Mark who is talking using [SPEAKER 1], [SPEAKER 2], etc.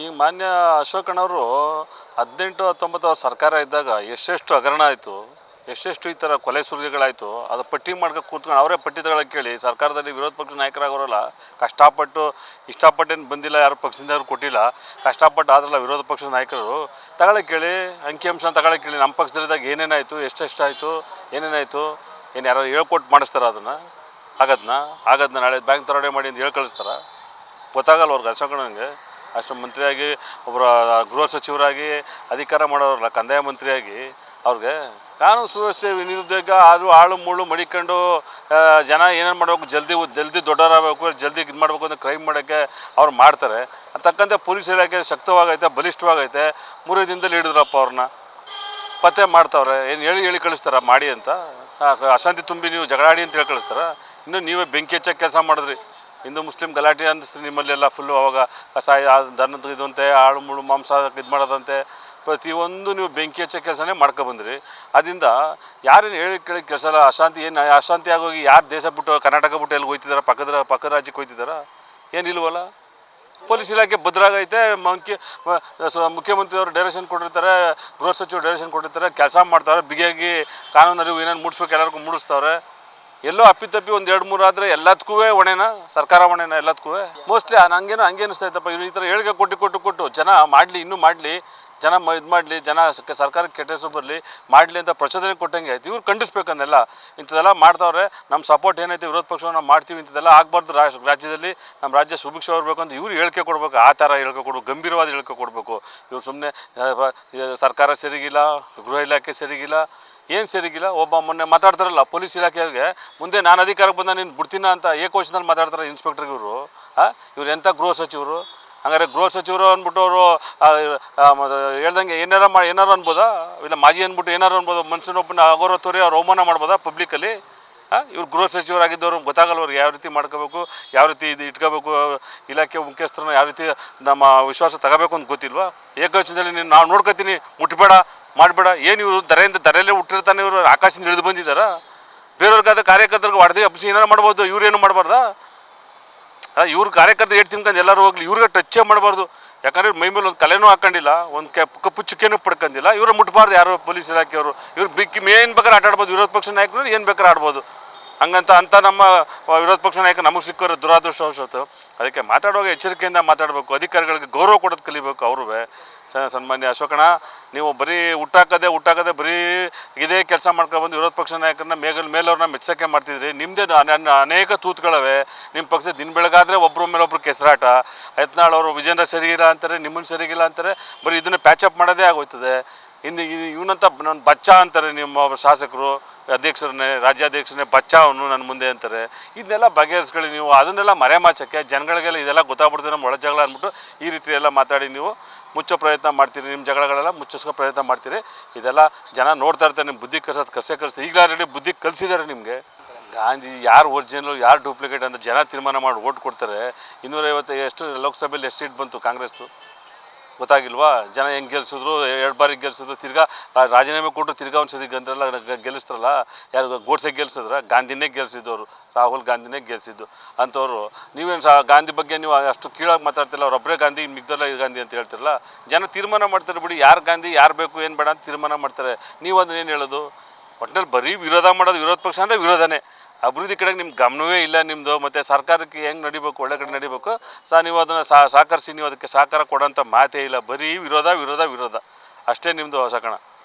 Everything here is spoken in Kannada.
[SPEAKER 1] ಈ ಮಾನ್ಯ ಅಶೋಕಣ್ಣವರು ಹದಿನೆಂಟು ಹತ್ತೊಂಬತ್ತು ಅವ್ರ ಸರ್ಕಾರ ಇದ್ದಾಗ ಎಷ್ಟೆಷ್ಟು ಹಗರಣ ಆಯಿತು, ಎಷ್ಟೆಷ್ಟು ಈ ಥರ ಕೊಲೆ ಸುರಿಗೆಗಳಾಯಿತು, ಅದು ಪಟ್ಟಿ ಮಾಡ್ಕೊಂಡು ಕೂತ್ಕೊಂಡು ಅವರೇ ಪಟ್ಟಿ ತಗೊಳಕ್ಕೆ ಕೇಳಿ ಸರ್ಕಾರದಲ್ಲಿ ವಿರೋಧ ಪಕ್ಷ ನಾಯಕರಾಗೋರಲ್ಲ, ಕಷ್ಟಪಟ್ಟು ಇಷ್ಟಪಟ್ಟೇನು ಬಂದಿಲ್ಲ, ಯಾರು ಪಕ್ಷದಿಂದ ಯಾರು ಕೊಟ್ಟಿಲ್ಲ, ಕಷ್ಟಪಟ್ಟು ಆದ್ರಲ್ಲ ವಿರೋಧ ಪಕ್ಷದ ನಾಯಕರು ತಗೊಳಕ್ಕೆ ಕೇಳಿ ಅಂಕಿಅಂಶ ತಗೊಳಕ್ಕೆ ಕೇಳಿ, ನಮ್ಮ ಪಕ್ಷದಲ್ಲಿದ್ದಾಗ ಏನೇನಾಯಿತು, ಎಷ್ಟೆಷ್ಟಾಯಿತು, ಏನೇನಾಯಿತು, ಏನು ಯಾರು ಹೇಳ್ಕೊಟ್ಟು ಮಾಡಿಸ್ತಾರ ಅದನ್ನು? ಆಗದನ್ನ ಆಗದ್ನ? ನಾಳೆ ಬ್ಯಾಂಕ್ ತರೋಡೆ ಮಾಡಿ ಅಂತ ಹೇಳಿ ಕಳಿಸ್ತಾರ ಗೊತ್ತಾಗಲ್ಲ ಅವ್ರಿಗೆ ಅಶೋಕಣ್ಣನಿಗೆ ಅಷ್ಟು ಮಂತ್ರಿಯಾಗಿ ಒಬ್ಬರು ಗೃಹ ಸಚಿವರಾಗಿ ಅಧಿಕಾರ ಮಾಡೋರಲ್ಲ, ಕಂದಾಯ ಮಂತ್ರಿಯಾಗಿ ಅವ್ರಿಗೆ ಕಾನೂನು ಸುವ್ಯವಸ್ಥೆ ನಿರುದ್ಯೋಗ ಆದರೂ ಆಳು ಮುಳ್ಳು ಮಡಿಕೊಂಡು ಜನ ಏನೇನು ಮಾಡಬೇಕು, ಜಲ್ದಿ ಜಲ್ದಿ ದೊಡ್ಡವರಾಗಬೇಕು, ಜಲ್ದಿ ಇದು ಮಾಡಬೇಕು ಅಂತ ಕ್ರೈಮ್ ಮಾಡೋಕ್ಕೆ ಅವ್ರು ಮಾಡ್ತಾರೆ. ಅಂತಕ್ಕಂಥ ಪೊಲೀಸ್ ಇಲಾಖೆ ಶಕ್ತವಾಗೈತೆ, ಬಲಿಷ್ಠವಾಗೈತೆ, ಮೂರೇ ದಿನದಲ್ಲಿ ಹಿಡಿದ್ರಪ್ಪ ಅವ್ರನ್ನ ಪತ್ತೆ ಮಾಡ್ತಾವ್ರೆ, ಏನು ಹೇಳಿ ಹೇಳಿ ಕಳಿಸ್ತಾರ, ಮಾಡಿ ಅಂತ. ಅಶಾಂತಿ ತುಂಬಿ ನೀವು ಜಗಳಾಡಿ ಅಂತ ಹೇಳಿ ಕಳಿಸ್ತಾರ, ಇನ್ನು ನೀವೇ ಬೆಂಕಿ ಹೆಚ್ಚಕ್ಕೆ ಕೆಲಸ ಮಾಡಿದ್ರಿ. ಹಿಂದೂ ಮುಸ್ಲಿಂ ಗಲಾಟೆ ಅನ್ನಿಸ್ತು ನಿಮ್ಮಲ್ಲೆಲ್ಲ ಫುಲ್ಲು ಅವಾಗ. ಕಸಾಯ ದನದ ಇದಂತೆ, ಆಳು, ಮುಳು, ಮಾಂಸ ಇದು ಮಾಡೋದಂತೆ. ಪ್ರತಿಯೊಂದು ನೀವು ಬೆಂಕಿ ಹಚ್ಚೋ ಕೆಲಸನೇ ಮಾಡ್ಕೊಬಂದ್ರಿ ಅದರಿಂದ ಯಾರೇನು ಹೇಳಿ ಕೇಳಿ ಕೆಲಸ ಅಶಾಂತಿ ಏನು ಅಶಾಂತಿ ಆಗೋಗಿ ಯಾರು ದೇಶ ಬಿಟ್ಟು ಕರ್ನಾಟಕ ಬಿಟ್ಟು ಎಲ್ಲಿ ಹೋಯ್ತಿದಾರ, ಪಕ್ಕದ ಪಕ್ಕದ ರಾಜ್ಯಕ್ಕೆ ಹೋಯ್ತಿದಾರ? ಏನಿಲ್ವಲ್ಲ ಪೊಲೀಸ್ ಇಲಾಖೆ ಭದ್ರಾಗೈತೆ ಮುಖ್ಯ ಮುಖ್ಯಮಂತ್ರಿಯವರು ಡೈರೆಕ್ಷನ್ ಕೊಟ್ಟಿರ್ತಾರೆ, ಗೃಹ ಸಚಿವರು ಡೈರೆಕ್ಷನ್ ಕೊಟ್ಟಿರ್ತಾರೆ, ಕೆಲಸ ಮಾಡ್ತಾರೆ ಬಿಗಿಯಾಗಿ ಕಾನೂನು ಅರಿವು ಏನೇನು ಮೂಡಿಸ್ಬೇಕು ಎಲ್ಲರಿಗೂ ಮೂಡಿಸ್ತಾವ್ರೆ ಎಲ್ಲೋ ಅಪ್ಪಿತಪ್ಪಿ ಒಂದು ಎರಡು ಮೂರು ಆದರೆ ಎಲ್ಲದಕ್ಕೂ ಹೊಣೆನ? ಸರ್ಕಾರ ಹೊಣೆನ ಎಲ್ಲದಕ್ಕೂ? ಮೋಸ್ಟ್ಲಿ ಹಂಗೇನು ಹಂಗೆ ಅನಿಸ್ತೈತಪ್ಪ ಈ ಥರ ಹೇಳಿಕೆ ಕೊಟ್ಟು ಕೊಟ್ಟು ಕೊಟ್ಟು ಜನ ಮಾಡಲಿ, ಇನ್ನೂ ಮಾಡಲಿ, ಜನ ಇದು ಮಾಡಲಿ, ಜನ ಸರ್ಕಾರಕ್ಕೆ ಕೆಟ್ಟ ಹೆಸರು ಬರಲಿ, ಮಾಡಲಿ ಅಂತ ಪ್ರಚೋದನೆ ಕೊಟ್ಟಂಗೆ ಆಯ್ತು. ಇವ್ರು ಖಂಡಿಸ್ಬೇಕಂದೆಲ್ಲ ಇಂಥದ್ದೆಲ್ಲ ಮಾಡ್ತಾವ್ರೆ ನಮ್ಮ ಸಪೋರ್ಟ್ ಏನೈತೆ, ವಿರೋಧ ಪಕ್ಷವನ್ನು ಮಾಡ್ತೀವಿ ಇಂಥದೆಲ್ಲ ಆಗಬಾರ್ದು ರಾಜ್ಯದಲ್ಲಿ. ನಮ್ಮ ರಾಜ್ಯ ಸುಭಿಕ್ಷವಾಗಿರ್ಬೇಕು ಅಂತ ಇವ್ರು ಹೇಳಿಕೆ ಕೊಡಬೇಕು. ಆ ಥರ ಹೇಳಿಕೆ ಕೊಡಬೇಕು. ಗಂಭೀರವಾದ ಹೇಳಿಕೆ ಕೊಡಬೇಕು. ಇವ್ರು ಸುಮ್ಮನೆ ಸರ್ಕಾರ ಸರಿಗಿಲ್ಲ, ಗೃಹ ಇಲಾಖೆ ಸರಿಗಿಲ್ಲ ಏನು ಸರಿಗಿಲ್ಲ, ಒಬ್ಬ ಮೊನ್ನೆ ಮಾತಾಡ್ತಾರಲ್ಲ, ಪೊಲೀಸ್ ಇಲಾಖೆಯವ್ರಿಗೆ, ಮುಂದೆ ನಾನು ಅಧಿಕಾರಕ್ಕೆ ಬಂದ ನೀನು ಬಿಡ್ತೀನ ಅಂತ ಏಕೋಶದಲ್ಲಿ ಮಾತಾಡ್ತಾರೆ ಇನ್ಸ್ಪೆಕ್ಟರ್ ಇವರು ಇವ್ರು ಎಂಥ ಗೃಹ ಸಚಿವರು? ಹಂಗಾರೆ ಗೃಹ ಸಚಿವರು ಅಂದ್ಬಿಟ್ಟು ಅವರು ಹೇಳ್ದಂಗೆ ಏನಾರ ಮಾ, ಏನಾರು ಅನ್ಬೋದಾ? ಇಲ್ಲ ಮಾಜಿ ಅಂದ್ಬಿಟ್ಟು ಏನಾರು ಅನ್ಬೋದು? ಮನುಷ್ಯನೊಬ್ಬನ ಅಗೌರವ ತೋರಿ ಅವ್ರು ಅವಮಾನ ಮಾಡ್ಬೋದಾ ಪಬ್ಲಿಕಲ್ಲಿ ಇವ್ರು ಗೃಹ ಗೊತ್ತಾಗಲ್ಲ ಅವ್ರಿಗೆ ಯಾವ ರೀತಿ ಮಾಡ್ಕೋಬೇಕು, ಯಾವ ರೀತಿ ಇದು ಇಟ್ಕೋಬೇಕು, ಇಲಾಖೆ ಮುಖ್ಯಸ್ಥರನ್ನ ಯಾವ ರೀತಿ ನಮ್ಮ ವಿಶ್ವಾಸ ತಗೋಬೇಕು ಅಂತ ಗೊತ್ತಿಲ್ವಾ? ಏಕವಚನದಲ್ಲಿ ನೀನು ನಾವು ನೋಡ್ಕೋತೀನಿ, ಮುಟ್ಬೇಡ. ಮಾಡಬೇಡ. ಏನು ಇವರು ದರೆಯಿಂದ ದರೆಯಲ್ಲೇ ಹುಟ್ಟಿರ್ತಾನೆ ಇವರು, ಆಕಾಶದಿಂದ ಇಳಿದು ಬಂದಿದ್ದಾರ? ಬೇರೆಯವ್ರಿಗಾದ ಕಾರ್ಯಕರ್ತರಿಗೆ ಹೊಡೆದು ಅಪ್ಸಿ ಏನಾರು ಮಾಡ್ಬೋದು ಇವ್ರೇನು ಮಾಡಬಾರ್ದ? ಇವ್ರ ಕಾರ್ಯಕರ್ತರು ಏಟ್ ತಿನ್ಕೊಂಡು ಎಲ್ಲರೂ ಹೋಗ್ಲಿ, ಇವ್ರಿಗೆ ಟಚ್ಚೇ ಮಾಡಬಾರ್ದು. ಯಾಕಂದ್ರೆ ಮೈ ಮೇಲೆ ಒಂದು ಕಲೆನೂ ಹಾಕೊಂಡಿಲ್ಲ, ಒಂದು ಕೆ, ಕಪ್ಪು ಚುಕ್ಕೆನೂ ಪಡ್ಕೊಂಡಿಲ್ಲ. ಇವ್ರು ಮುಟ್ಬಾರ್ದು ಯಾರು ಪೊಲೀಸ್ ಇಲಾಖೆಯವರು ಇವ್ರು ಬಿಕ್ಕಿ ಏನು ಬೇಕಾದ್ರೆ ಆಟ ಆಡ್ಬೋದು, ವಿರೋಧ ಪಕ್ಷ ನಾಯಕರು ಏನು ಬೇಕಾದ್ರೆ ಆಡ್ಬೋದು. ಹಂಗಂತ ಅಂತ ನಮ್ಮ ವಿರೋಧ ಪಕ್ಷ ನಾಯಕ ನಮಗೆ ಸಿಕ್ಕೋರು ದುರಾದೃಷ್ಟವಶತ್ತು ಅದಕ್ಕೆ ಮಾತಾಡುವಾಗ ಎಚ್ಚರಿಕೆಯಿಂದ ಮಾತಾಡಬೇಕು, ಅಧಿಕಾರಿಗಳಿಗೆ ಗೌರವ ಕೊಡೋದು ಕಲಿಬೇಕು ಅವರು ಸನ್ಮಾನ್ಯ ಅಶೋಕಣ್ಣ, ನೀವು ಬರೀ ಹುಟ್ಟಾಕದೆ ಹುಟ್ಟಾಕದೆ ಬರೀ ಇದೇ ಕೆಲಸ ಬಂದು ವಿರೋಧ ಪಕ್ಷ ನಾಯಕರನ್ನ ಮೇಗಲ್ ಮೇಲವ್ರನ್ನ ಮೆಚ್ಚಕ್ಕೆ ಮಾಡ್ತಿದ್ರಿ. ನಿಮ್ಮದೇ ಅನೇಕ ತೂತುಗಳವೆ. ನಿಮ್ಮ ಪಕ್ಷ ದಿನ ಬೆಳಗಾದರೆ ಒಬ್ಬರ ಮೇಲೆ ಒಬ್ರು ಕೆಸರಾಟ. ಯತ್ನಾಳ್ ಅವರು ವಿಜೇಂದ್ರ ಸರಿಗಿಲ್ಲ ಅಂತಾರೆ ನಿಮ್ಮನ್ನು ಸರಿಗಿಲ್ಲ ಅಂತಾರೆ, ಬರೀ ಇದನ್ನು ಪ್ಯಾಚಪ್ ಮಾಡೋದೇ ಆಗೋಯ್ತದೆ. ಇನ್ನು ಇವನಂತ ನನ್ನ ಬಚ್ಚ ಅಂತಾರೆ ನಿಮ್ಮ ಶಾಸಕರು, ಅಧ್ಯಕ್ಷರನ್ನೇ, ರಾಜ್ಯಾಧ್ಯಕ್ಷರನ್ನೇ ಬಚ್ಚ ಅವನು ನನ್ನ ಮುಂದೆ ಅಂತಾರೆ. ಇದನ್ನೆಲ್ಲ ಬಗೆಹರಿಸ್ಕೊಳ್ಳಿ ನೀವು. ಅದನ್ನೆಲ್ಲ ಮರೆಮಾಚಕ್ಕೆ, ಜನಗಳಿಗೆಲ್ಲ ಇದೆಲ್ಲ ಗೊತ್ತಾಗ್ಬಿಡ್ತದೆ, ನಮ್ಮ ಒಳ ಜಗಳ ಅಂದ್ಬಿಟ್ಟು ಈ ರೀತಿ ಎಲ್ಲ ಮಾತಾಡಿ ನೀವು. ಮುಚ್ಚೋ ಪ್ರಯತ್ನ ಮಾಡ್ತೀರಿ ನಿಮ್ಮ ಜಗಳಗಳೆಲ್ಲ ಮುಚ್ಚಿಸ್ಕೋ ಪ್ರಯತ್ನ ಮಾಡ್ತೀರಿ. ಇದೆಲ್ಲ ಜನ ನೋಡ್ತಾ ಇರ್ತಾರೆ ನಿಮ್ಮ ಬುದ್ಧಿ ಕಲ್ಸೋದು ಕಸೆ ಕಲಿಸ್ತಾರೆ ಈಗಲೇ ಆಲ್ರೆಡಿ ಬುದ್ಧಿ ಕಲಿಸಿದ್ದಾರೆ ನಿಮಗೆ. ಗಾಂಧಿ ಯಾರು ಒರಿಜಿನಲ್, ಯಾರು ಡೂಪ್ಲಿಕೇಟ್ ಅಂತ ಜನ ತೀರ್ಮಾನ ಮಾಡಿ ಓಟ್ ಕೊಡ್ತಾರೆ. ಇನ್ನೂರೈವತ್ತು ಎಷ್ಟು ಲೋಕಸಭೆಯಲ್ಲಿ ಎಷ್ಟು ಸೀಟ್ ಬಂತು ಕಾಂಗ್ರೆಸ್ದು? ಗೊತ್ತಾಗಿಲ್ವಾ? ಜನ ಹೆಂಗೆ ಗೆಲ್ಸಿದ್ರು, ಎರಡು ಬಾರಿ ಗೆಲ್ಸಿದ್ರು, ತಿರ್ಗಾ ರಾಜೀನಾಮೆ ಕೊಟ್ಟು ತಿರ್ಗಾ ಒಂದು ಸತಿ ಗಂದ್ರಲ್ಲ ಗೆಲ್ಲಿಸ್ತಾರಲ್ಲ ಯಾರು ಗೋಡ್ಸೆ ಗೆಲ್ಸಿದ್ರೆ? ಗಾಂಧಿನೇ ಗೆಲ್ಸಿದ್ದವರು, ರಾಹುಲ್ ಗಾಂಧಿನೇ ಗೆಲ್ಸಿದ್ದು ಅಂಥವ್ರು ನೀವೇನು ಸಹ ಗಾಂಧಿ ಬಗ್ಗೆ ನೀವು ಅಷ್ಟು ಕೀಳಾಗಿ ಮಾತಾಡ್ತಿಲ್ಲ ಅವ್ರೊಬ್ಬರೇ ಗಾಂಧಿ ಮಿಗ್ದಲ್ಲ ಗಾಂಧಿ ಅಂತ ಹೇಳ್ತಿರಲ್ಲ? ಜನ ತೀರ್ಮಾನ ಮಾಡ್ತಾರೆ ಬಿಡಿ, ಯಾರು ಗಾಂಧಿ, ಯಾರು ಬೇಕು, ಏನು ಬೇಡ ಅಂತ ತೀರ್ಮಾನ ಮಾಡ್ತಾರೆ. ನೀವು ಅದನ್ನ ಏನು ಹೇಳೋದು? ಒಟ್ಟಿನಲ್ಲಿ ಬರೀ ವಿರೋಧ ಮಾಡೋದು ವಿರೋಧ ಪಕ್ಷ ಅಂದರೆ ವಿರೋಧನೇ. ಅಭಿವೃದ್ಧಿ ಕಡೆಗೆ ನಿಮ್ಮ ಗಮನವೇ ಇಲ್ಲ ನಿಮ್ಮದು ಮತ್ತು ಸರ್ಕಾರಕ್ಕೆ ಹೆಂಗೆ ನಡಿಬೇಕು, ಒಳ್ಳೆ ಕಡೆ ನಡಿಬೇಕು ಸಹ ನೀವು ಅದನ್ನು ಸಹಕರಿಸಿ ನೀವು ಅದಕ್ಕೆ ಸಹಕಾರ ಕೊಡೋಂಥ ಮಾತೇ ಇಲ್ಲ. ಬರೀ ವಿರೋಧ ವಿರೋಧ ವಿರೋಧ. ಅಷ್ಟೇ ನಿಮ್ಮದು ಸಕಣ